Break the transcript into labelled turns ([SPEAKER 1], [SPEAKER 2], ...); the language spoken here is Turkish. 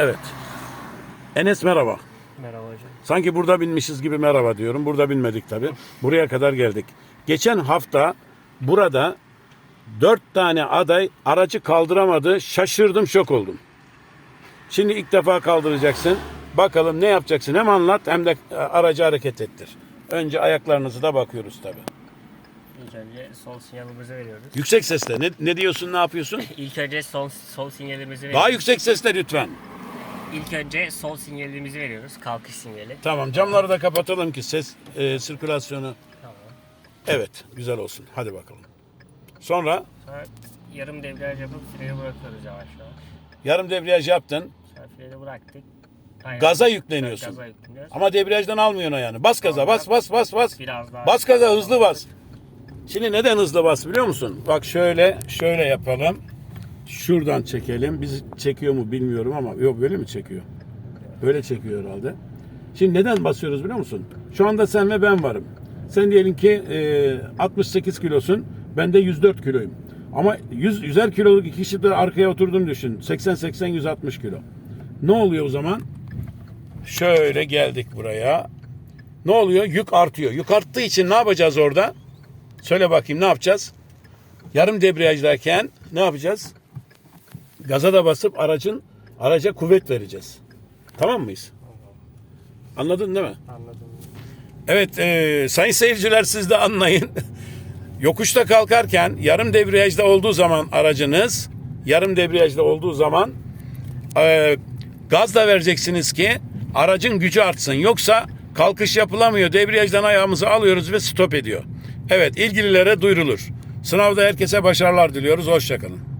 [SPEAKER 1] Evet. Enes merhaba.
[SPEAKER 2] Merhaba hocam.
[SPEAKER 1] Sanki burada binmişiz gibi merhaba diyorum. Burada binmedik tabii. Buraya kadar geldik. Geçen hafta burada dört tane aday aracı kaldıramadı. Şaşırdım, şok oldum. Şimdi ilk defa kaldıracaksın. Bakalım ne yapacaksın? Hem anlat hem de e, aracı hareket ettir. Önce ayaklarınızı da bakıyoruz tabii.
[SPEAKER 2] İlk önce sol sinyalimizi veriyoruz.
[SPEAKER 1] Yüksek sesle. Ne, ne diyorsun, ne yapıyorsun?
[SPEAKER 2] İlk önce sol, sol sinyalimizi veriyoruz.
[SPEAKER 1] Daha yüksek sesle lütfen.
[SPEAKER 2] İlk önce sol sinyalimizi veriyoruz. Kalkış sinyali.
[SPEAKER 1] Tamam camları da kapatalım ki ses e, sirkülasyonu.
[SPEAKER 2] Tamam.
[SPEAKER 1] Evet güzel olsun. Hadi bakalım. Sonra
[SPEAKER 2] Sonra yarım debriyaj yapıp freni bırakıyoruz yavaş yavaş.
[SPEAKER 1] yarım debriyaj yaptın.
[SPEAKER 2] Sonra freni bıraktık. Aynen.
[SPEAKER 1] Gaza yükleniyorsun.
[SPEAKER 2] Gaza yükleniyoruz.
[SPEAKER 1] Ama debriyajdan almıyorsun ayağını. Bas gaza bas bas bas bas.
[SPEAKER 2] Biraz daha.
[SPEAKER 1] Bas gaza hızlı bas. Şimdi neden hızlı bas biliyor musun? Bak şöyle şöyle yapalım. Şuradan çekelim. Bizi çekiyor mu bilmiyorum ama yok böyle mi çekiyor? Böyle çekiyor herhalde. Şimdi neden basıyoruz biliyor musun? Şu anda sen ve ben varım. Sen diyelim ki e, 68 kilosun. Ben de 104 kiloyum. Ama 100 100'er kiloluk iki kişi de arkaya oturduğunu düşün. 80 80 160 kilo. Ne oluyor o zaman? Şöyle geldik buraya. Ne oluyor? Yük artıyor. Yük arttığı için ne yapacağız orada? Söyle bakayım ne yapacağız? Yarım debriyajdayken ne yapacağız? Gaza da basıp aracın araca kuvvet vereceğiz. Tamam mıyız? Anladın değil mi?
[SPEAKER 2] Anladım.
[SPEAKER 1] Evet e, sayın seyirciler siz de anlayın. Yokuşta kalkarken yarım debriyajda olduğu zaman aracınız yarım debriyajda olduğu zaman e, gaz da vereceksiniz ki aracın gücü artsın. Yoksa kalkış yapılamıyor. Debriyajdan ayağımızı alıyoruz ve stop ediyor. Evet ilgililere duyurulur. Sınavda herkese başarılar diliyoruz. Hoşçakalın.